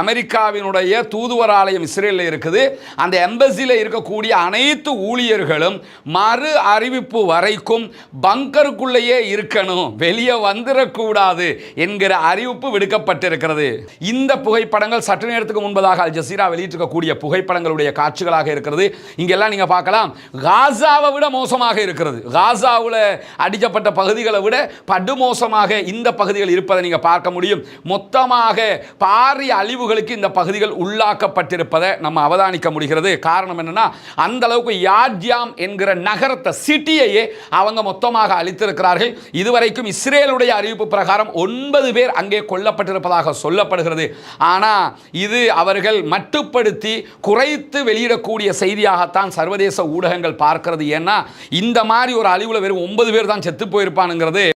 அமெரிக்காவினுடைய தூதுவர் ஆலயம் இஸ்ரேலில் இருக்குது. அந்த எம்பசியில் இருக்கக்கூடிய அனைத்து ஊழியர்களும் மறு அறிவிப்பு வரைக்கும் பங்கருக்குள்ளேயே இருக்கணும். வெளியே வந்துடக்கூடாது என்கிற அறிவிப்பு விடுக்கப்பட்டிருக்கிறது. இந்த புகைப்படங்கள் சற்று நேரத்துக்கு முன்பதாக அல் ஜசீரா வெளியிட்டிருக்கக்கூடிய புகைப்படங்களுடைய காட்சிகளாக இருக்கிறது. இங்கெல்லாம் நீங்க பார்க்கலாம். காசாவை விட மோசமாக இருக்கிறது. காசாவில் அடிக்கப்பட்ட பகுதிகளை விட படுமோசமாக இந்த பகுதிகள் இருப்பதை நீங்க பார்க்க முடியும். மொத்தமாக பாரிய அழிவுகளுக்கு இந்த பகுதிகள் உள்ளாக்கப்பட்டிருப்பதை நம்ம அவதானிக்க முடிகிறது. காரணம் என்னன்னா அந்த அளவுக்கு யாட்யாம் என்கிற நகரத்தை சிட்டியையே அவங்க மொத்தமாக அழித்திருக்கிறார்கள். இதுவரைக்கும் இஸ்ரேலுடைய அறிவிப்பு பிரகாரம் ஒன்பது பேர் அங்கே கொல்லப்பட்டிருப்பதாக சொல்லப்படுகிறது. ஆனால் இது அவர்கள் மட்டுப்படுத்தி குறைத்து வெளியிடக்கூடிய செய்தியாகத்தான் சர்வதேச ஊடகங்கள் பார்க்கிறது. ஏன்னா இந்த மாதிரி ஒரு அழிவுல வெறும் ஒன்பது பேர் தான் செத்து போயிருப்பானுங்கிறது.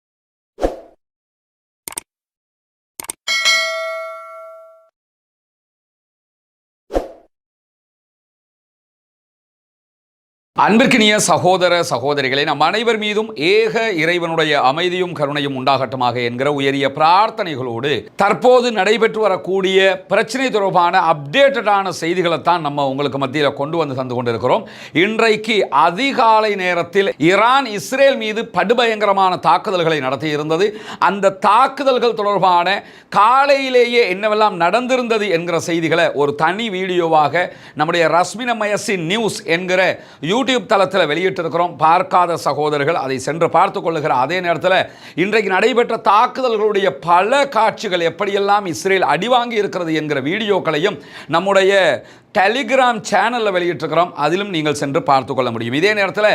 அன்பிற்கினிய சகோதர சகோதரிகளே நம் அனைவர் மீதும் ஏக இறைவனுடைய அமைதியும் கருணையும் உண்டாகட்டுமாக என்கிற உயரிய பிரார்த்தனைகளோடு தற்போது நடைபெற்று வரக்கூடிய பிரச்சனை தொடர்பான அப்டேட்டடான செய்திகளை தான் நம்ம உங்களுக்கு மத்தியில் கொண்டு வந்து தந்து கொண்டிருக்கிறோம். இன்றைக்கு அதிகாலை நேரத்தில் ஈரான் இஸ்ரேல் மீது படுபயங்கரமான தாக்குதல்களை நடத்தி இருந்தது அந்த தாக்குதல்கள் தொடர்பான காலையிலேயே என்னவெல்லாம் நடந்திருந்தது என்கிற செய்திகளை ஒரு தனி வீடியோவாக நம்முடைய ரஸ்மினமயசி நியூஸ் என்கிற யூடியூப் தளத்தில் வெளியிட்டிருக்கிறோம். பார்க்காத சகோதரர்கள் அதை சென்று பார்த்து கொள்ளுகிற அதே நேரத்தில் இன்றைக்கு நடைபெற்ற தாக்குதல்களுடைய பல காட்சிகள் எப்படியெல்லாம் இஸ்ரேல் அடிவாங்கி இருக்கிறது என்கிற வீடியோக்களையும் நம்முடைய டெலிகிராம் சேனலில் வெளியிட்டிருக்கிறோம். அதிலும் நீங்கள் சென்று பார்த்து கொள்ள முடியும். இதே நேரத்தில்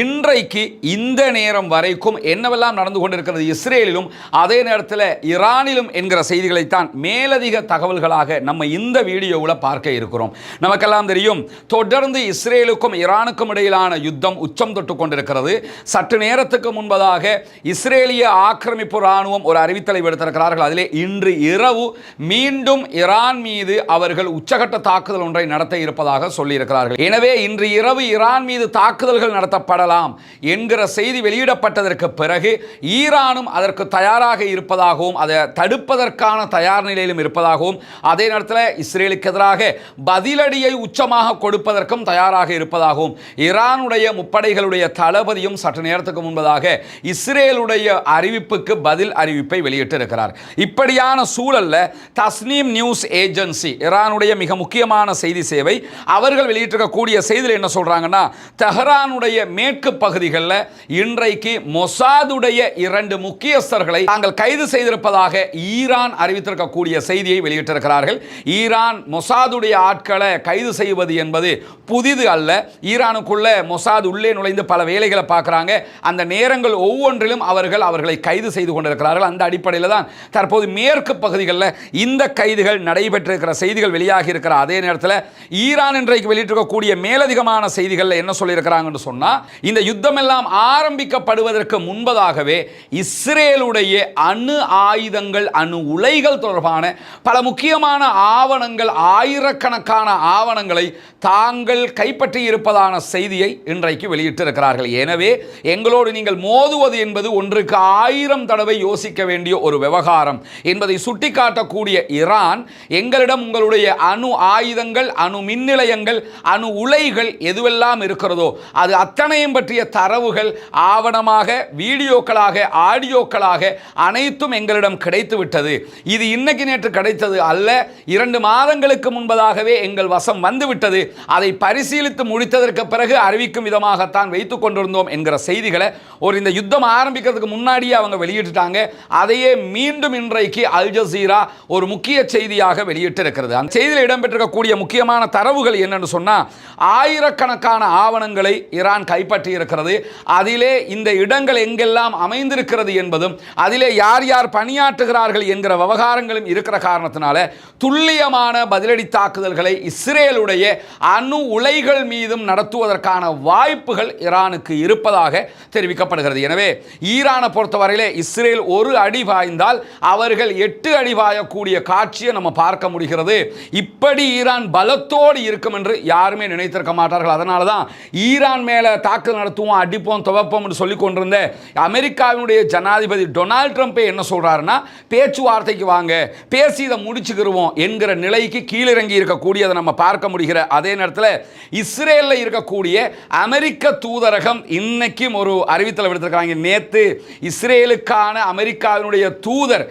இன்றைக்கு இந்த நேரம் வரைக்கும் என்னவெல்லாம் நடந்து கொண்டிருக்கிறது இஸ்ரேலிலும் அதே நேரத்தில் ஈரானிலும் என்கிற செய்திகளைத்தான் மேலதிக தகவல்களாக நம்ம இந்த வீடியோவில் பார்க்க இருக்கிறோம். நமக்கெல்லாம் தெரியும் தொடர்ந்து இஸ்ரேலுக்கும் ஈரானுக்கும் இடையிலான யுத்தம் உச்சம் தொட்டு கொண்டிருக்கிறது. சற்று நேரத்துக்கு முன்பதாக இஸ்ரேலிய ஆக்கிரமிப்பு ராணுவம் ஒரு அறிவித்தலை விடுத்திருக்கிறார்கள். அதிலே இன்று இரவு மீண்டும் ஈரான் மீது அவர்கள் உச்சகட்ட தாக்குதல் ஒன்றை நடத்த இருப்பதாக சொல்லியிருக்கிறார்கள். எனவே இன்று இரவு ஈரான் மீது தாக்குதல்கள் நடத்தப்படலாம் என்கிற செய்தி வெளியிடப்பட்டதற்கு பிறகு ஈரானும் அதற்கு தயாராக இருப்பதாகவும் அதை தடுப்பதற்கான தயார் நிலையிலும் இருப்பதாகவும் அதே நேரத்தில் இஸ்ரேலுக்கு எதிராக பதிலடியை உச்சமாக கொடுப்பதற்கும் தயாராக இருப்பதாகவும் ஈரானுடைய முப்படைகளுடைய தளபதியும் சற்று நேரத்துக்கு முன்பதாக இஸ்ரேலுடைய அறிவிப்புக்கு பதில் அறிவிப்பை வெளியிட்டிருக்கிறார். இப்படியான சூழல்ல தஸ்னீம் நியூஸ் ஏஜென்சி ஈரானுடைய மிக முக்கியமான செய்தி சேவை. அவர்கள் வெளியிட்டிருக்கக்கூடிய செய்தியில் என்ன சொல்கிறாங்கன்னா தெஹரானுடைய மேற்கு பகுதிகளில் இன்றைக்கு மொசாதுடைய இரண்டு முக்கியஸ்தர்களை தாங்கள் கைது செய்திருப்பதாக ஈரான் அறிவித்திருக்கக்கூடிய செய்தியை வெளியிட்டிருக்கிறார்கள். ஈரான் மொசாதுடைய ஆட்களை கைது செய்வது என்பது புதிது அல்ல. ஈரானுக்குள்ள மொசாத் உள்ளே நுழைந்து பல வேலைகளை பார்க்குறாங்க. அந்த நேரங்கள் ஒவ்வொன்றிலும் அவர்கள் அவர்களை கைது செய்து கொண்டிருக்கிறார்கள். அந்த அடிப்படையில் தான் தற்போது மேற்கு பகுதிகளில் இந்த கைதுகள் நடைபெற்றிருக்கிற செய்திகள் வெளியாகி இருக்கிற அதே நேரத்தில் ஈரான் இன்றைக்கு வெளியிட்டிருக்கக்கூடிய மேலதிகமான செய்திகளில் என்ன சொல்லியிருக்கிறாங்கன்னு சொன்னால் இந்த யுத்தமெல்லாம் ஆரம்பிக்கப்படுவதற்கு முன்பதாகவே இஸ்ரேலுடைய அணு ஆயுதங்கள் அணு உலைகள் தொடர்பான பல முக்கியமான ஆவணங்கள் ஆயிரக்கணக்கான ஆவணங்களை தாங்கள் கைப்பற்றி இருப்பதான செய்தியை இன்றைக்கு வெளியிட்டிருக்கிறார்கள். எனவே எங்களோடு நீங்கள் மோதுவது என்பது ஒன்றுக்கு ஆயிரம் தடவை யோசிக்க வேண்டிய ஒரு விவகாரம். என்பதை சுட்டிக்காட்டக்கூடிய ஈரான் எங்களிடம் உங்களுடைய அணு ஆயுதங்கள் நிலையங்கள் அணு மின் நிலையங்கள் அணு உலைகள் எதுவெல்லாம் இருக்கிறதோ அது அத்தனையும் பற்றிய தரவுகள் ஆவணமாக வீடியோக்களாக ஆடியோக்களாக அனைத்தும் எங்களிடம் கிடைத்து விட்டது இது இன்னைக்கு நேற்று கிடைத்தது அல்ல. இரண்டு மாதங்களுக்கு முன்பதாகவே எங்கள் வசம் வந்துவிட்டது. அதை பரிசீலித்து முடித்ததற்கு பிறகு அறிவிக்கும் விதமாகத்தான் வைத்துக் கொண்டிருந்தோம் என்கிற செய்திகளை ஒரு இந்த யுத்தம் ஆரம்பிக்கிறதுக்கு முன்னாடியே அவங்க வெளியிட்டுட்டாங்க. அதையே மீண்டும் இன்றைக்கு அல் ஜசீரா ஒரு முக்கிய செய்தியாக வெளியிட்டிருக்கிறது. அந்த செய்தியில் இடம்பெற்றிருக்கக்கூடிய முக்கியமான தரவுகள் என்னன்னு சொன்னா ஆயிரக்கணக்கான ஆவணங்களை ஈரான் கைப்பற்றி இருக்கிறது அதிலே இந்த இடங்கள் எங்கெல்லாம் அமைந்திருக்கிறது என்பதும் அதிலே யார் யார் பணியாற்றுகிறார்கள் என்கிற விவகாரங்களும் இருக்கிற காரணத்தினால துல்லியமான பதிலடி தாக்குதல்களை இஸ்ரேலுடைய அணு உலைகள் மீதும் நடத்துவதற்கான வாய்ப்புகள் ஈரானுக்கு இருப்பதாக தெரிவிக்கப்படுகிறது. எனவே ஈரானை பொறுத்தவரையிலே இஸ்ரேல் ஒரு அடி பாய்ந்தால் அவர்கள் எட்டு அடி பாயக்கூடிய காட்சியை நம்ம பார்க்க முடிகிறது. இப்படி ஈரான் பலத்தோடு இருக்கும் என்று யாருமே நினைத்திருக்க மாட்டார்கள். அதனால தான் ஈரான் மேலே தாக்குதல் நடத்துவோம் அடிப்போம் துவப்போம் என்று சொல்லி கொண்டிருந்த அமெரிக்காவினுடைய ஜனாதிபதி டொனால்ட் ட்ரம்ப்பே என்ன சொல்கிறாருன்னா பேச்சுவார்த்தைக்கு வாங்க பேசி இதை முடிச்சுக்கிருவோம் என்கிற நிலைக்கு கீழிறங்கி இருக்கக்கூடியதை நம்ம பார்க்க முடிகிற அதே நேரத்தில் இஸ்ரேலில் இருக்கக்கூடிய அமெரிக்க தூதரகம் இன்னைக்கும் ஒரு அறிவித்தல் விடுத்திருக்கிறாங்க. நேற்று இஸ்ரேலுக்கான அமெரிக்காவினுடைய தூதர்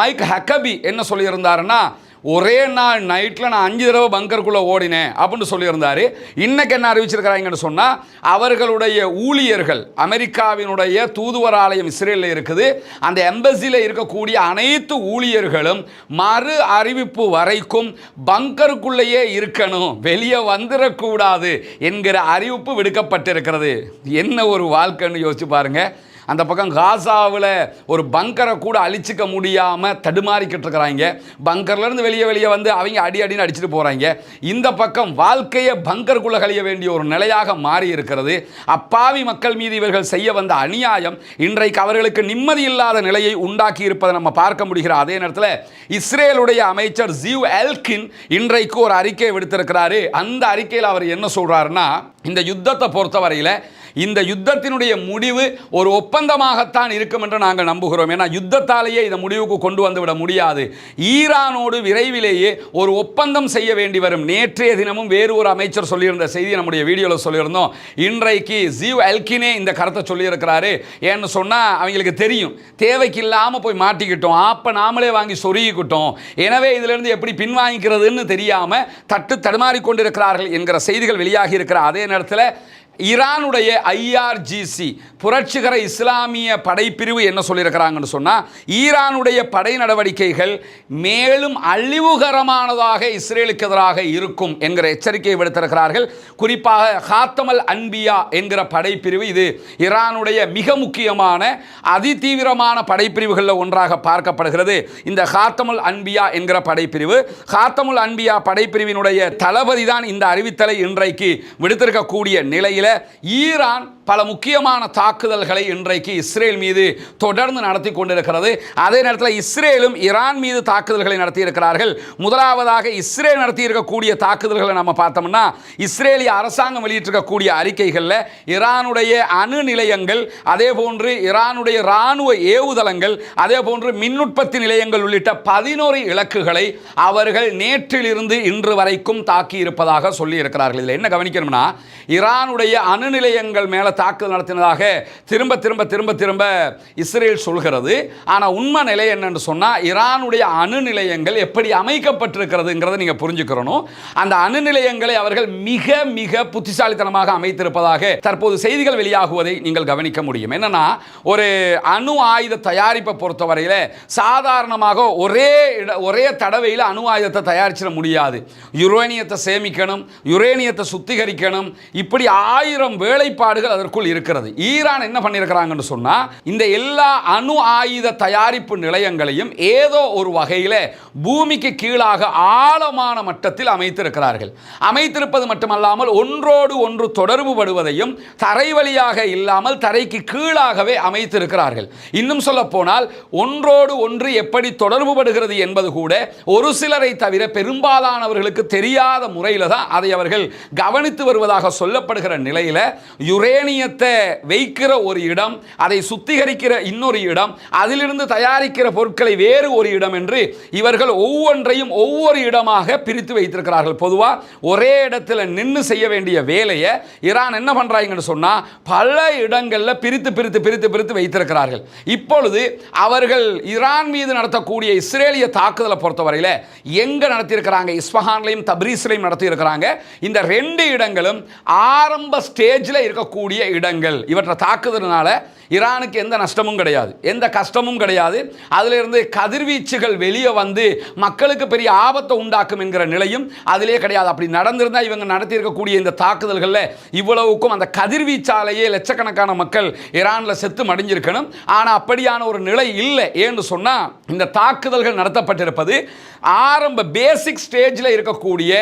மைக் ஹக்கபி என்ன சொல்லியிருந்தாருன்னா ஒரே நாள் நைட்டில் நான் அஞ்சு தடவை பங்கருக்குள்ளே ஓடினேன் அப்படின்னு சொல்லியிருந்தார். இன்றைக்கி என்ன அறிவிச்சிருக்கிறாங்கன்னு சொன்னால் அவர்களுடைய ஊழியர்கள் அமெரிக்காவினுடைய தூதுவர் ஆலயம் இஸ்ரேலில் இருக்குது. அந்த எம்பசியில் இருக்கக்கூடிய அனைத்து ஊழியர்களும் மறு அறிவிப்பு வரைக்கும் பங்கருக்குள்ளேயே இருக்கணும் வெளியே வந்துடக்கூடாது என்கிற அறிவிப்பு விடுக்கப்பட்டிருக்கிறது. என்ன ஒரு வாழ்க்கைன்னு யோசிச்சு பாருங்கள் அந்த பக்கம் காசாவில் ஒரு பங்கரை கூட அழிச்சிக்க முடியாமல் தடுமாறிக்கிட்டு இருக்கிறாங்க. பங்கர்லேருந்து வெளியே வெளியே வந்து அவங்க அடி அடின்னு அடிச்சுட்டு போகிறாங்க இந்த பக்கம் வாழ்க்கையை பங்கருக்குள்ளே கழிய வேண்டிய ஒரு நிலையாக மாறி இருக்கிறது. அப்பாவி மக்கள் மீது இவர்கள் செய்ய வந்த அநியாயம் இன்றைக்கு அவர்களுக்கு நிம்மதி இல்லாத நிலையை உண்டாக்கி இருப்பதை நம்ம பார்க்க முடிகிற அதே நேரத்தில் இஸ்ரேலுடைய அமைச்சர் ஜீவ் எல்கின் இன்றைக்கு ஒரு அறிக்கை விடுத்திருக்கிறாரு. அந்த அறிக்கையில் அவர் என்ன சொல்கிறாருன்னா இந்த யுத்தத்தை பொறுத்தவரையில் இந்த யுத்தத்தினுடைய முடிவு ஒரு ஒப்பந்தமாகத்தான் இருக்கும் என்று நாங்கள் நம்புகிறோம். ஏன்னா யுத்தத்தாலேயே இதை முடிவுக்கு கொண்டு வந்து விட முடியாது. ஈரானோடு விரைவிலேயே ஒரு ஒப்பந்தம் செய்ய வேண்டி வரும். நேற்றைய தினமும் வேறு ஒரு அமைச்சர் சொல்லியிருந்த செய்தி நம்முடைய வீடியோவில் சொல்லியிருந்தோம். இன்றைக்கு ஜீவ் அல்கினே இந்த கருத்தை சொல்லியிருக்கிறாரு. ஏன்னு சொன்னால் அவங்களுக்கு தெரியும். தேவைக்கு இல்லாமல் போய் மாட்டிக்கிட்டோம். அப்போ நாமளே வாங்கி சொருகிக்கிட்டோம். எனவே இதிலிருந்து எப்படி பின்வாங்கிக்கிறதுன்னு தெரியாமல் தட்டு தடுமாறிக்கொண்டிருக்கிறார்கள் என்கிற செய்திகள் வெளியாகி இருக்கிற அதே நேரத்தில் ஈரானுடைய ஐஆர்ஜிசி புரட்சிகர இஸ்லாமிய படைப்பிரிவு என்ன சொல்லியிருக்கிறாங்கன்னு சொன்னால் ஈரானுடைய படை நடவடிக்கைகள் மேலும் அழிவுகரமானதாக இஸ்ரேலுக்கு எதிராக இருக்கும் என்கிற எச்சரிக்கையை விடுத்திருக்கிறார்கள். குறிப்பாக ஹாத்தமல் அன்பியா என்கிற படைப்பிரிவு இது ஈரானுடைய மிக முக்கியமான அதிதீவிரமான படைப்பிரிவுகளில் ஒன்றாக பார்க்கப்படுகிறது. இந்த ஹாத்தமுல் அன்பியா என்கிற படைப்பிரிவு ஹாத்தமுல் அன்பியா படைப்பிரிவினுடைய தளபதி தான் இந்த அறிவித்தலை இன்றைக்கு விடுத்திருக்கக்கூடிய நிலையில் ஈரான் பல முக்கியமான தாக்குதல்களை இன்றைக்கு இஸ்ரேல் மீது தொடர்ந்து நடத்தி கொண்டிருக்கிறது. அதே நேரத்தில் இஸ்ரேலும் ஈரான் மீது தாக்குதல்களை நடத்தியிருக்கிறார்கள். முதலாவதாக இஸ்ரேல் நடத்தியிருக்கக்கூடிய தாக்குதல்களை நம்ம பார்த்தோம்னா இஸ்ரேலிய அரசாங்கம் வெளியிட்டிருக்கக்கூடிய அறிக்கைகளில் ஈரானுடைய அணு நிலையங்கள் அதே போன்று ஈரானுடைய இராணுவ ஏவுதளங்கள் அதே போன்று மின் உற்பத்தி நிலையங்கள் உள்ளிட்ட பதினோரு இலக்குகளை அவர்கள் நேற்றிலிருந்து இன்று வரைக்கும் தாக்கி இருப்பதாக சொல்லி இருக்கிறார்கள் இதில் என்ன கவனிக்கணும்னா ஈரானுடைய அணு நிலையங்கள் மேலே தாக்குதல் நடத்தினதாக திரும்ப திரும்ப திரும்ப திரும்ப இஸ்ரேல் சொல்கிறது. ஆனால் உண்மை நிலை என்னன்னு சொன்னால் ஈரானுடைய அணு நிலையங்கள் எப்படி அமைக்கப்பட்டிருக்கிறதுங்கிறத நீங்கள் புரிஞ்சுக்கிறணும். அந்த அணு நிலையங்களை அவர்கள் மிக மிக புத்திசாலித்தனமாக அமைத்திருப்பதாக தற்போது செய்திகள் வெளியாகுவதை நீங்கள் கவனிக்க முடியும். என்னன்னா ஒரு அணு ஆயுத தயாரிப்பை பொறுத்தவரையில் சாதாரணமாக ஒரே இட ஒரே தடவையில் அணு ஆயுதத்தை தயாரிச்சிட முடியாது. யுரேனியத்தை சேமிக்கணும் யுரேனியத்தை சுத்திகரிக்கணும் இப்படி ஆயிரம் வேலைப்பாடுகள் அதற்குள் இருக்கிறது. ஈரான் என்ன பண்ணியிருக்கிறாங்கன்னு சொன்னால் இந்த எல்லா அணு ஆயுத தயாரிப்பு நிலையங்களையும் ஏதோ ஒரு வகையில் பூமிக்கு கீழாக ஆழமான மட்டத்தில் அமைத்திருக்கிறார்கள். அமைத்திருப்பது மட்டுமல்லாமல் ஒன்றோடு ஒன்று தொடர்பு படுவதையும் தரை வழியாக இல்லாமல் தரைக்கு கீழாகவே அமைத்திருக்கிறார்கள். இன்னும் சொல்ல போனால் ஒன்றோடு ஒன்று எப்படி தொடர்பு படுகிறது என்பது கூட ஒரு சிலரை தவிர பெரும்பாலானவர்களுக்கு தெரியாத முறையில் தான் அதை அவர்கள் கவனித்து வருவதாக சொல்லப்படுகிற நிலையில் யுரேனியத்தை வைக்கிற ஒரு இடம் அதை சுத்திகரிக்கிற இன்னொரு இடம் அதிலிருந்து தயாரிக்கிற பொருட்களை வேறு ஒரு இடம் என்று இவர்கள் ஒவ்வொன்றையும் ஒவ்வொரு இடமாக பிரித்து வைத்திருக்கிறார்கள். பொதுவாக ஒரே இடத்துல நின்று செய்ய வேண்டிய வேலையை ஈரான் என்ன பண்ணுறாங்கன்னு சொன்னா பல இடங்களில் பிரித்து பிரித்து பிரித்து பிரித்து வைத்திருக்கிறார்கள். இப்பொழுது அவர்கள் ஈரான் மீது நடத்தக்கூடிய இஸ்ரேலிய தாக்குதலை பொறுத்தவரையில் எங்க நடத்தியிருக்கிறாங்க? இஸ்பஹான்லையும் தப்ரீஸ்லையும் நடத்தியிருக்கிறாங்க. இந்த ரெண்டு இடங்களும் ஆரம்ப ஸ்டேஜில் இருக்கக்கூடிய இடங்கள். இவற்றை தாக்குதல்னால ஈரானுக்கு எந்த நஷ்டமும் கிடையாது. எந்த கஷ்டமும் கிடையாது. அதிலிருந்து கதிர்வீச்சுகள் வெளியே வந்து மக்களுக்கு பெரிய ஆபத்தை உண்டாக்கும் என்கிற நிலையும் அதிலே கிடையாது. அப்படி நடந்திருந்தால் இவங்க நடத்தியிருக்கக்கூடிய இந்த தாக்குதல்களில் இவ்வளவுக்கும் அந்த கதிர்வீச்சாலேயே லட்சக்கணக்கான மக்கள் ஈரானில் செத்து மடிஞ்சிருக்கணும். ஆனால் அப்படியான ஒரு நிலை இல்லை ஏன்னு சொன்னால் இந்த தாக்குதல்கள் நடத்தப்பட்டிருப்பது ஆரம்ப பேசிக் ஸ்டேஜில் இருக்கக்கூடிய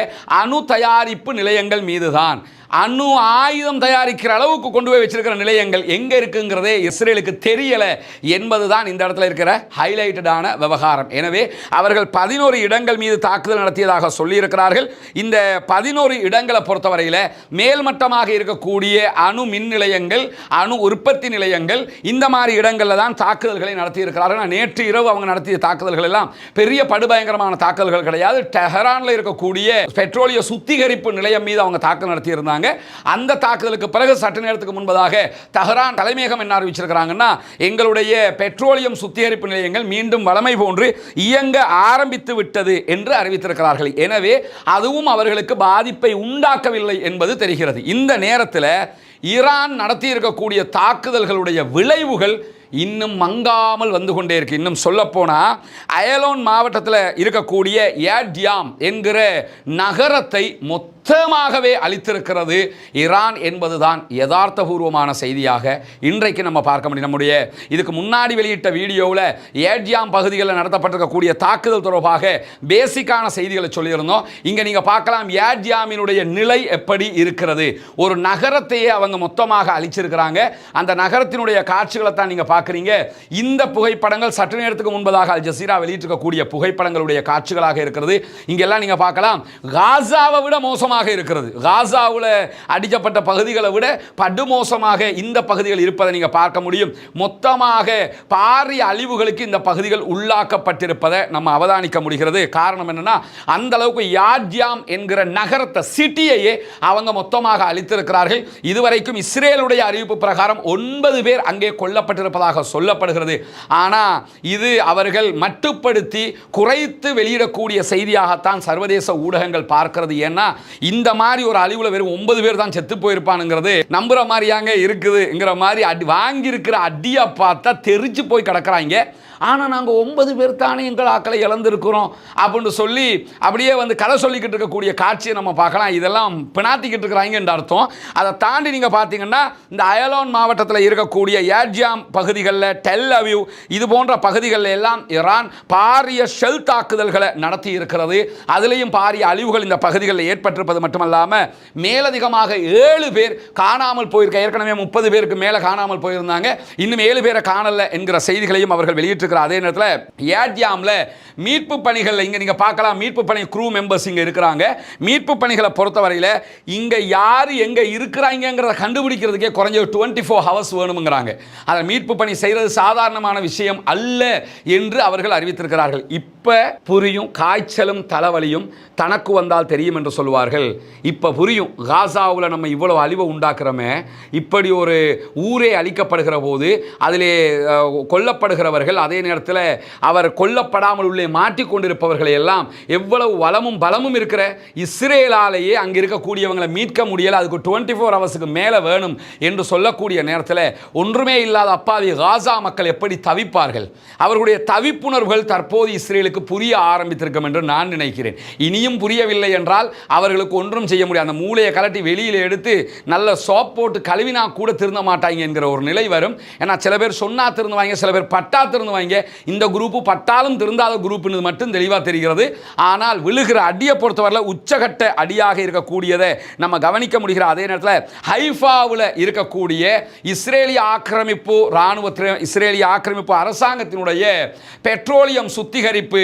அணு தயாரிப்பு நிலையங்கள் மீது தான் அணு ஆயுதம் தயாரிக்கிற அளவுக்கு கொண்டு போய் வச்சிருக்கிற நிலையங்கள் எங்கே இருக்குங்கிறதே இஸ்ரேலுக்கு தெரியலை என்பதுதான் இந்த இடத்துல இருக்கிற ஹைலைட்டடான விவகாரம். எனவே அவர்கள் பதினோரு இடங்கள் மீது தாக்குதல் நடத்தியதாக சொல்லியிருக்கிறார்கள். இந்த பதினோரு இடங்களை பொறுத்தவரையில் மேல்மட்டமாக இருக்கக்கூடிய அணு மின் நிலையங்கள் அணு உற்பத்தி நிலையங்கள் இந்த மாதிரி இடங்களில் தான் தாக்குதல்களை நடத்தியிருக்கிறார்கள். நேற்று இரவு அவங்க நடத்திய தாக்குதல்கள் எல்லாம் பெரிய படுபயங்கரமான தாக்குதல்கள் கிடையாது. டெஹரானில் இருக்கக்கூடிய பெட்ரோலிய சுத்திகரிப்பு நிலையம் மீது அவங்க தாக்குதல் நடத்தியிருந்தாங்க. அந்த தாக்குதலுக்கு பிறகு சற்று நேரத்துக்கு முன்பதாக தஹரான் தலைமையகம் என்ன அறிவிச்சிருக்கிறாங்கன்னா எங்களுடைய பெட்ரோலியம் சுத்திகரிப்பு நிலையங்கள் மீண்டும் வளமை போன்று இயங்க ஆரம்பித்து விட்டது என்று அறிவித்திருக்கிறார்கள். எனவே அதுவும் அவர்களுக்கு பாதிப்பை உண்டாக்கவில்லை என்பது தெரிகிறது. இந்த நேரத்தில் ஈரான் நடத்தியிருக்கக்கூடிய தாக்குதல்களுடைய விளைவுகள் இன்னும் மங்காமல் வந்து கொண்டே இருக்கு. இன்னும் சொல்லப்போனால் அயலோன் மாவட்டத்தில் இருக்கக்கூடிய ஏட்யாம் என்கிற நகரத்தை மொத்தமாகவே அளித்திருக்கிறது ஈரான் என்பதுதான் யதார்த்தபூர்வமான செய்தியாக இன்றைக்கு நம்ம பார்க்க முடியும். நம்முடைய இதுக்கு முன்னாடி வெளியிட்ட வீடியோவில் ஏட்யாம் பகுதிகளில் நடத்தப்பட்டிருக்கக்கூடிய தாக்குதல் தொடர்பாக பேசிக்கான செய்திகளை சொல்லியிருந்தோம். இங்கே நீங்கள் பார்க்கலாம் ஏட்யாமினுடைய நிலை எப்படி இருக்கிறது. ஒரு நகரத்தையே அவங்க மொத்தமாக அழிச்சிருக்கிறாங்க. அந்த நகரத்தினுடைய காட்சிகளை தான் நீங்கள் பார்க்குறீங்க. இந்த புகைப்படங்கள் சற்று நேரத்துக்கு முன்பதாக அல் ஜசீரா வெளியிட்டிருக்கக்கூடிய புகைப்படங்களுடைய காட்சிகளாக இருக்கிறது. இங்கெல்லாம் நீங்கள் பார்க்கலாம். காசாவை விட மோசமாக இருக்கிறது. காசாவில் அடிக்கப்பட்ட பகுதிகளை விட படுமோசமாக இந்த பகுதிகள் இருப்பதை நீங்கள் பார்க்க முடியும். மொத்தமாக பாரிய அழிவுகளுக்கு இந்த பகுதிகள் உள்ளாக்கப்பட்டிருப்பதை நம்ம அவதானிக்க முடிகிறது. காரணம் என்னென்னா அந்த அளவுக்கு யாட்யாம் என்கிற நகரத்தை சிட்டியையே அவங்க மொத்தமாக அழித்திருக்கிறார்கள். இதுவரைக்கும் இஸ்ரேலுடைய அறிவிப்பு பிரகாரம் ஒன்பது பேர் அங்கே கொல்லப்பட்டிருப்பதாக சொல்லப்படுகிறது. ஆனால் இது அவர்கள் மட்டுப்படுத்தி குறைத்து வெளியிடக்கூடிய செய்தியாகத்தான் சர்வதேச ஊடகங்கள் பார்க்கிறது. ஏன்னா இந்த மாதிரி ஒரு அழிவுல வெறும் ஒன்பது பேர் தான் செத்து போயிருப்பானுங்கிறது நம்புற மாதிரியாங்க இருக்குதுங்கிற மாதிரி அடி வாங்கியிருக்கிற அடியை பார்த்தா தெரிஞ்சு போய் கிடக்கிறாங்க. ஆனால் நாங்கள் ஒன்பது பேர் தானே எங்கள் ஆக்களை இழந்திருக்கிறோம் அப்படின்னு சொல்லி அப்படியே வந்து கதை சொல்லிக்கிட்டு இருக்கக்கூடிய காட்சியை நம்ம பார்க்கலாம். இதெல்லாம் பினாத்திக்கிட்டு இருக்கிறாங்கன்ற அர்த்தம். அதை தாண்டி நீங்கள் பார்த்தீங்கன்னா இந்த அயலோன் மாவட்டத்தில் இருக்கக்கூடிய ஏட்ஜாம் பகுதிகளில் டெல் அவிவ் இது போன்ற பகுதிகளில் எல்லாம் ஈரான் பாரிய ஷெல் தாக்குதல்களை நடத்தி இருக்கிறது. அதுலேயும் பாரிய அழிவுகள் இந்த பகுதிகளில் ஏற்பட்டிருப்பது மட்டுமல்லாமல் மேலதிகமாக ஏழு பேர் காணாமல் போயிருக்க ஏற்கனவே முப்பது பேருக்கு மேலே காணாமல் போயிருந்தாங்க. இன்னும் ஏழு பேரை காணல என்கிற செய்திகளையும் அவர்கள் வெளியிட்டிருக்கிற அதே நேரத்தில் ஏட்யாமில் மீட்பு பணிகளில் இங்கே நீங்கள் பார்க்கலாம் மீட்பு பணி குரூ மெம்பர்ஸ் இங்கே இருக்கிறாங்க. மீட்பு பணிகளை பொறுத்தவரையில் இங்கே யார் எங்கே இருக்கிறாங்கிறத கண்டுபிடிக்கிறதுக்கே குறைஞ்ச டுவெண்ட்டி ஃபோர் ஹவர்ஸ் வேணுங்கிறாங்க அதை மீட்பு பணி செய்கிறது சாதாரணமான விஷயம் அல்ல என்று அவர்கள் அறிவித்திருக்கிறார்கள். இப்போ புரியும் காய்ச்சலும் தலைவலியும் தனக்கு வந்தால் தெரியும் என்று சொல்வார்கள் இப்போ புரியும் காசாவில் நம்ம இவ்வளவு அழிவை உண்டாக்குறோமே இப்படி ஒரு ஊரே அழிக்கப்படுகிற போது அதிலே கொல்லப்படுகிறவர்கள் அதே நேரத்தில் அவர் கொல்லப்படாமல் உள்ளே மாட்டிக்கொண்டிருப்பவர்களை எல்லாம் எவ்வளவு வளமும் பலமும் இருக்கிற இஸ்ரேலாலேயே அங்கே இருக்கக்கூடியவங்களை மீட்க முடியலை அதுக்கு டுவெண்ட்டி ஃபோர் ஹவர்ஸுக்கு மேலே வேணும் என்று சொல்லக்கூடிய நேரத்தில் ஒன்றுமே இல்லாத அப்பாவி காசா மக்கள் எப்படி தவிப்பார்கள்? அவர்களுடைய தவிப்புணர்வுகள் தற்போது இஸ்ரேலுக்கு புரிய ஆரம்பித்திருக்கும் என்று நான் நினைக்கிறேன். இனியும் புரியவில்லை என்றால் அவர்களுக்கு ஒன்றும் செய்ய முடியாது. அந்த மூளையை கலட்டி வெளியில் எடுத்து நல்ல சோப் போட்டு கழுவினா கூட திருந்த மாட்டாங்க என்கிற ஒரு நிலை வரும். ஏன்னா சில பேர் சொன்னா திருந்துவாங்க சில பேர் பட்டா திருந்துவாங்க. இந்த குரூப்பு பட்டாலும் திருந்தாத குரூப்னு மட்டும் தெளிவாக தெரிகிறது. ஆனால் விழுகிற அடியை பொறுத்தவரையில் உச்சகட்ட அடியாக இருக்கக்கூடியதை நம்ம கவனிக்க முடிகிற அதே நேரத்தில் ஹைஃபாவில் இருக்கக்கூடிய இஸ்ரேலிய ஆக்கிரமிப்பு இராணுவ இஸ்ரேலிய ஆக்கிரமிப்பு அரசாங்கத்தினுடைய பெட்ரோலியம் சுத்திகரிப்பு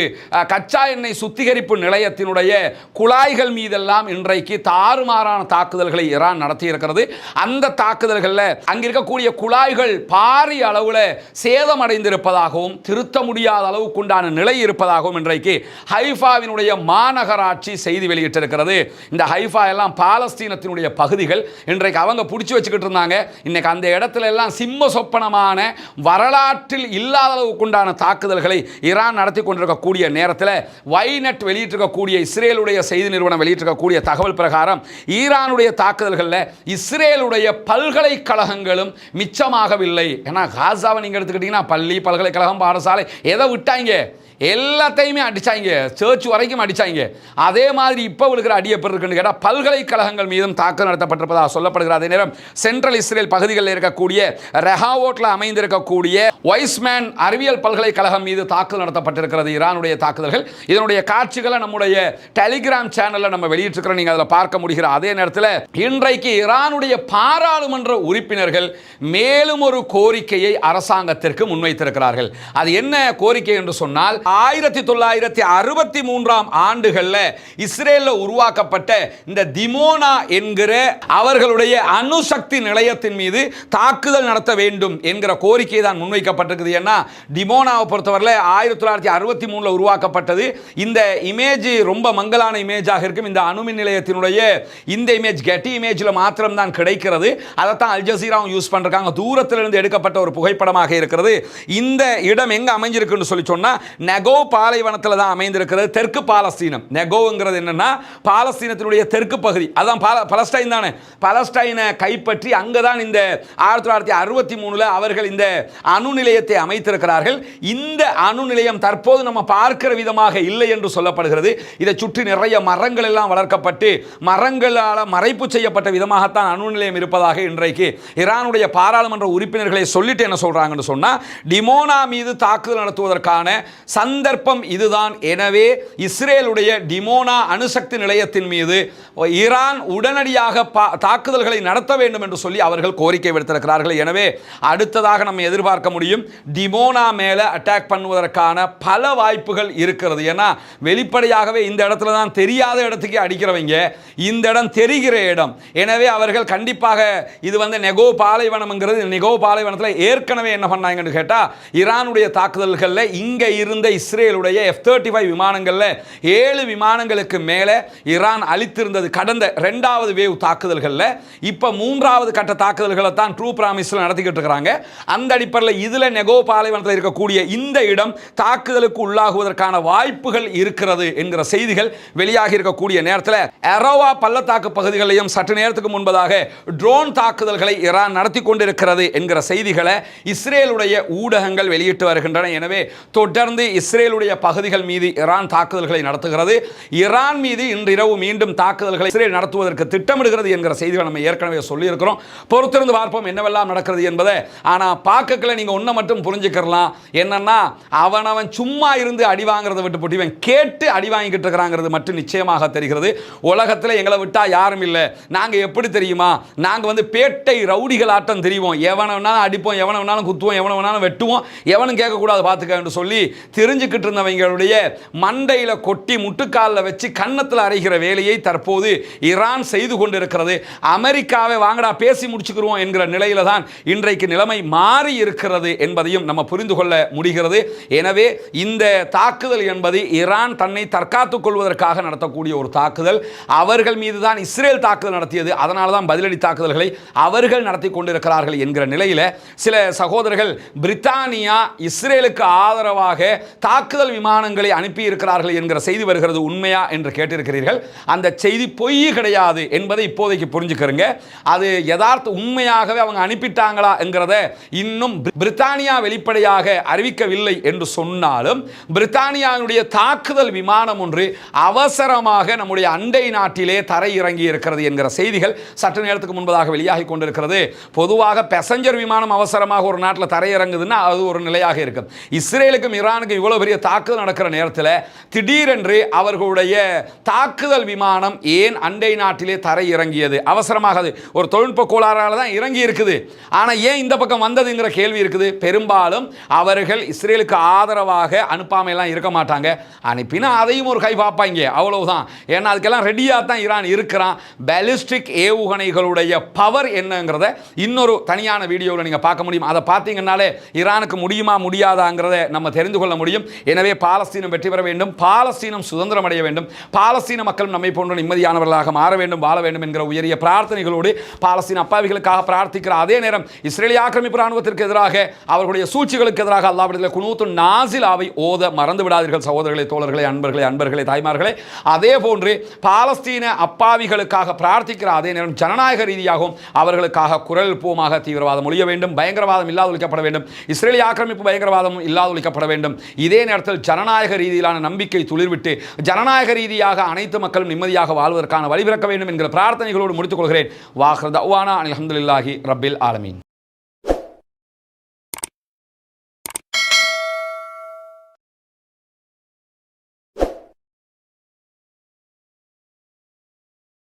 கச்சா எண்ணெய் சுத்திகரிப்பு நிலையத்தினுடைய குழாய்கள் மீதெல்லாம் இன்றைக்கு தாறுமாறான தாக்குதல்களை ஈரான் நடத்தி இருக்கிறது அந்த தாக்குதல்களில் அங்கிருக்கக்கூடிய குழாய்கள் பாரிய அளவில் சேதமடைந்திருப்பதாகவும் திருத்த முடியாத அளவுக்கு உண்டான நிலை இருப்பதாகவும் இன்றைக்கு ஹைஃபாவினுடைய மாநகராட்சி செய்தி வெளியிட்டிருக்கிறது. இந்த ஹைஃபா எல்லாம் பாலஸ்தீனத்தினுடைய பகுதிகள். இன்றைக்கு அவங்க பிடிச்சி வச்சுக்கிட்டு இருந்தாங்க. இன்னைக்கு அந்த இடத்துல எல்லாம் சிம்ம சொப்பனமான வரலாற்றில் இல்லாத அளவுக்கு உண்டான தாக்குதல்களை ஈரான் நடத்தி கொண்டிருக்கக்கூடிய நேரத்தில் வைநெட் வெளியிட்டிருக்கக்கூடிய இஸ்ரேலுடைய செய்தி நிறுவனம் வெளியிட்டிருக்கக்கூடிய தகவல் பிரகாரம் ஈரானுடைய தாக்குதல்களில் இஸ்ரேலுடைய பல்கலைக்கழகங்களும் மிச்சமாகவில்லை. ஏன்னா காசாவை நீங்கள் எடுத்துக்கிட்டீங்கன்னா பள்ளி பல்கலைக்கழகம் பாடசாலை எதை விட்டாங்க? எல்லாத்தையுமே அடித்தாங்க சர்ச் வரைக்கும் அடித்தாங்க அதே மாதிரி இப்போ விழுகிற அடி எப்படி இருக்குன்னு கேட்டால் பல்கலைக்கழகங்கள் மீதும் தாக்குதல் நடத்தப்பட்டிருப்பதாக சொல்லப்படுகிற அதே நேரம் சென்ட்ரல் இஸ்ரேல் பகுதிகளில் இருக்கக்கூடிய ரெஹாவோட்டில் அமைந்திருக்கக்கூடிய வைஸ்மேன் அறிவியல் பல்கலைக்கழகம் மீது தாக்குதல் நடத்தப்பட்டிருக்கிறது. ஈரானுடைய தாக்குதல்கள். இதனுடைய காட்சிகளை நம்முடைய டெலிகிராம் சேனலில் நம்ம வெளியிட்டிருக்கிறோம். நீங்கள் அதில் பார்க்க முடிகிற அதே நேரத்தில் இன்றைக்கு ஈரானுடைய பாராளுமன்ற உறுப்பினர்கள் மேலும் ஒரு கோரிக்கையை அரசாங்கத்திற்கு முன்வைத்திருக்கிறார்கள். அது என்ன கோரிக்கை என்று சொன்னால் ஆயிரத்தி தொள்ளாயிரத்தி அறுபத்தி மூன்றாம் ஆண்டுகளில் இஸ்ரேலில் உருவாக்கப்பட்ட இந்த திமோனா என்கிற அவர்களுடைய அணுசக்தி நிலையத்தின் மீது தாக்குதல் நடத்த வேண்டும் என்கிற கோரிக்கை தான் முன்வைக்கப்பட்டிருக்குது. ஏன்னா டிமோனாவை பொறுத்தவரையில் ஆயிரத்தி தொள்ளாயிரத்தி அறுபத்தி மூணில் உருவாக்கப்பட்டது. இந்த இமேஜ் ரொம்ப மங்கலான இமேஜாக இருக்கும். இந்த அணுமின் நிலையத்தினுடைய இந்த இமேஜ் கெட்டி இமேஜில் மாத்திரம்தான் கிடைக்கிறது. அதைத்தான் அல் ஜசீராவும் யூஸ் பண்ணுறாங்க தூரத்திலிருந்து எடுக்கப்பட்ட ஒரு புகைப்படமாக இருக்கிறது. இந்த இடம் எங்கே அமைஞ்சிருக்குன்னு சொல்லி சொன்னால் நெகோ பாலைவனத்தில் தான் அமைந்திருக்கிறது தெற்கு பாலஸ்தீனம். நெகோங்கிறது என்னன்னா பாலஸ்தீனத்தினுடைய தெற்கு பகுதி. அதான் பால பலஸ்டைன் தானே. பலஸ்டைனை கைப்பற்றி அங்கே தான் இந்த ஆயிரத்தி தொள்ளாயிரத்தி அறுபத்தி மூணில் அவர்கள் இந்த அணு நிலையத்தை அமைத்திருக்கிறார்கள். இந்த அணு நிலையம் தற்போது நம்ம பார்க்கிற விதமாக இல்லை என்று சொல்லப்படுகிறது. இதை சுற்றி நிறைய மரங்கள் எல்லாம் வளர்க்கப்பட்டு மரங்களால் மறைப்பு செய்யப்பட்ட விதமாகத்தான் அணு நிலையம் இருப்பதாக இன்றைக்கு ஈரானுடைய பாராளுமன்ற உறுப்பினர்களை சொல்லிட்டு என்ன சொல்றாங்கன்னு சொன்னால் டிமோனா மீது தாக்குதல் நடத்துவதற்கான சந்தர்ப்பம் இதுதான். எனவே இஸ்ரேலுடைய டிமோனா அணுசக்தி நிலையத்தின் மீது ஈரான் உடனடியாக பா- தாக்குதல்களை நடத்த வேண்டும் என்று சொல்லி அவர்கள் கோரிக்கை விடுத்திருக்கிறார்கள். எனவே அடுத்ததாக நம்ம எதிர்பார்க்க முடியும் டிமோனா மேலே அட்டாக் பண்ணுவதற்கான பல வாய்ப்புகள் இருக்கிறது. ஏன்னா வெளிப்படையாகவே இந்த இடத்துல தான் தெரியாத இடத்துக்கே அடிக்கிறவங்க இந்த இடம் தெரிகிற இடம். எனவே அவர்கள் கண்டிப்பாக இது வந்து நெகோ பாலைவனம்ங்கிறது நெகோ பாலைவனத்தில் ஏற்கனவே என்ன பண்ணாங்கன்னு கேட்டால் ஈரானுடைய தாக்குதல்களில் இங்கே இருந்த இஸ்ரேலுடைய எஃப் தேர்ட்டி ஃபைவ் விமானங்களில் ஏழு விமானங்களுக்கு மேலே ஈரான் அளித்திருந்தது கடந்த ரெண்டாவது வேவ் தாக்குதல்களில். இப்போ மூன்றாவது கட்ட தாக்குதல்களை தான் ட்ரூ ப்ராமிஸில் நடத்திக்கிட்டு இருக்கிறாங்க அந்த அடிப்படையில் இதில் நெகோ பாலைவனத்தில் இருக்கக்கூடிய இந்த இடம் தாக்குதலுக்கு உள்ளாகுவதற்கான வாய்ப்புகள் இருக்கிறது என்கிற செய்திகள் வெளியாகி இருக்கக்கூடிய நேரத்தில் எரோவா பள்ளத்தாக்கு பகுதிகளையும் சற்று நேரத்துக்கு முன்பதாக ட்ரோன் தாக்குதல்களை ஈரான் நடத்தி கொண்டிருக்கிறது என்கிற செய்திகளை இஸ்ரேலுடைய ஊடகங்கள் வெளியிட்டு வருகின்றன. எனவே தொடர்ந்து இஸ்ரேலுடைய பகுதிகள் மீது ஈரான் தாக்குதல்களை நடத்துகிறது. ஈரான் மீது இன்றிரவு மீண்டும் தாக்குதல்களை இஸ்ரேல் நடத்துவதற்கு திட்டமிடுகிறது என்கிற செய்திகளை நம்ம ஏற்கனவே சொல்லியிருக்கிறோம். பொறுத்திருந்து பார்ப்போம் என்னவெல்லாம் நடக்கிறது என்பதை. ஆனால் பார்க்கல நீங்கள் ஒன்றை மட்டும் புரிஞ்சுக்கிறலாம். என்னன்னா அவனவன் சும்மா இருந்து அடி வாங்குறதை விட்டு போட்டு இவன் கேட்டு அடி வாங்கிக்கிட்டு இருக்கிறாங்கிறது மட்டும் நிச்சயமாக தெரிகிறது. உலகத்தில் எங்களை விட்டா யாரும் இல்லை. நாங்கள் எப்படி தெரியுமா? நாங்கள் வந்து பேட்டை ரவுடிகள் ஆட்டம் தெரிவோம். எவனை வேணாலும் அடிப்போம் எவனை வேணாலும் குத்துவோம் எவனை வேணாலும் வெட்டுவோம். எவனும் கேட்கக்கூடாது பார்த்துக்க என்று சொல்லி தெரிஞ்சுக்கிட்டு இருந்தவங்களுடைய மண்டையில் கொட்டி முட்டுக்காலில் வச்சு கன்னத்தில் அரைகிற வேலையை தற்போது ஈரான் செய்து கொண்டிருக்கிறது. அமெரிக்காவை வாங்கடா பேசி முடிச்சுக்கிறோம் என்கிற நிலையில தான் இன்றைக்கு நிலைமை மாறி இருக்கிறது என்பதையும் நம்ம புரிந்து கொள்ள முடிகிறது. எனவே இந்த தாக்குதல் என்பது ஈரான் தன்னை தற்காத்துக் கொள்வதற்காக நடத்தக்கூடிய ஒரு தாக்குதல். அவர்கள் மீது தான் இஸ்ரேல் தாக்குதல் நடத்தியது. அதனால தான் பதிலடி தாக்குதல்களை அவர்கள் நடத்தி கொண்டிருக்கிறார்கள் என்கிற நிலையில் சில சகோதரர்கள் பிரித்தானியா இஸ்ரேலுக்கு ஆதரவாக தாக்குதல் விமானங்களை அனுப்பி இருக்கிறார்கள் என்கிற செய்தி வருகிறது உண்மையா என்று கேட்டிருக்கிறீர்கள். அந்த செய்தி பொய் கிடையாது என்பதை இப்போதைக்கு புரிஞ்சுக்கிறங்க. அது யதார்த்த உண்மையாகவே அவங்க அனுப்பிட்டாங்களா என்கிறத இன்னும் பிரி- பிரித்தானியா வெளிப்படையாக அறிவிக்கவில்லை என்று சொன்னாலும் பிரித்தானியாவுடைய தாக்குதல் விமானம் ஒன்று அவசரமாக நம்முடைய அண்டை நாட்டிலே தரையிறங்கி இருக்கிறது என்கிற செய்திகள் சற்று நேரத்துக்கு முன்பதாக வெளியாகி கொண்டிருக்கிறது. பொதுவாக பேசஞ்சர் விமானம் அவசரமாக ஒரு நாட்டில் தரையிறங்குதுன்னா அது ஒரு நிலையாக இருக்கும். இஸ்ரேலுக்கும் ஈரானுக்கும் இவ்வளோ பெரிய தாக்குதல் நடக்கிற நேரத்தில் திடீரென்று அவர்களுடைய தாக்குதல் விமானம் ஏன் அண்டை நாட்டிலே தரை இறங்கியது அவசரமாக அது ஒரு தொழில்நுட்ப கோளாறால தான் இறங்கி இருக்குது. ஆனால் ஏன் இந்த பக்கம் வந்ததுங்கிற கேள்வி இருக்குது. பெரும்பாலும் அவர்கள் இஸ்ரேலுக்கு ஆதரவாக அனுப்பாமையெல்லாம் இருக்க மாட்டாங்க. அனுப்பினா அதையும் ஒரு கை பார்ப்பாங்க. அவ்வளவுதான். ஏன்னா அதுக்கெல்லாம் ரெடியாக தான் ஈரான் இருக்கிறான். பேலிஸ்டிக் ஏவுகணைகளுடைய பவர் என்னங்கிறத இன்னொரு தனியான வீடியோவில் நீங்கள் பார்க்க முடியும். அதை பார்த்தீங்கன்னாலே ஈரானுக்கு முடியுமா முடியாதாங்கிறத நம்ம தெரிந்து கொள்ள முடியும். முடியும் எனவே பாலஸ்தீனம் வெற்றி பெற வேண்டும். பாலஸ்தீனம் சுதந்திரம் அடைய வேண்டும். பாலஸ்தீன மக்கள் நம்மை போன்ற நிம்மதியானவர்களாக மாற வேண்டும் வாழ வேண்டும் என்கிற உயரிய பிரார்த்தனைகளோடு பாலஸ்தீன அப்பாவிகளுக்காக பிரார்த்திக்கிற அதே நேரம் இஸ்ரேலிய ஆக்கிரமிப்பு ராணுவத்திற்கு எதிராக அவர்களுடைய சூழ்ச்சிகளுக்கு எதிராக அல்லாவிடத்தில் குனூத்து நாசிலாவை ஓத மறந்து விடாதீர்கள். சகோதரர்களே தோழர்களே அன்பர்களே அன்பர்களே தாய்மார்களே. அதே போன்று பாலஸ்தீன அப்பாவிகளுக்காக பிரார்த்திக்கிற அதே நேரம் ஜனநாயக ரீதியாகவும் அவர்களுக்காக குரல் எழுப்புவோமாக தீவிரவாதம் ஒழிய வேண்டும். பயங்கரவாதம் இல்லாத ஒழிக்கப்பட வேண்டும். இஸ்ரேலிய ஆக்கிரமிப்பு பயங்கரவாதம் இல்லாத ஒழிக்கப்பட வேண்டும். இதே நேரத்தில் ஜனநாயக ரீதியிலான நம்பிக்கை துளிர்விட்டு ஜனநாயக ரீதியாக அனைத்து மக்களும் நிம்மதியாக வாழ்வதற்கான வழிபிறக்க வேண்டும் என்கிற பிரார்த்தனைகளோடு முடித்துக் கொள்கிறேன். வாஹர் தவானா அலமதுல்லாஹி ரபில் ஆலமீன்.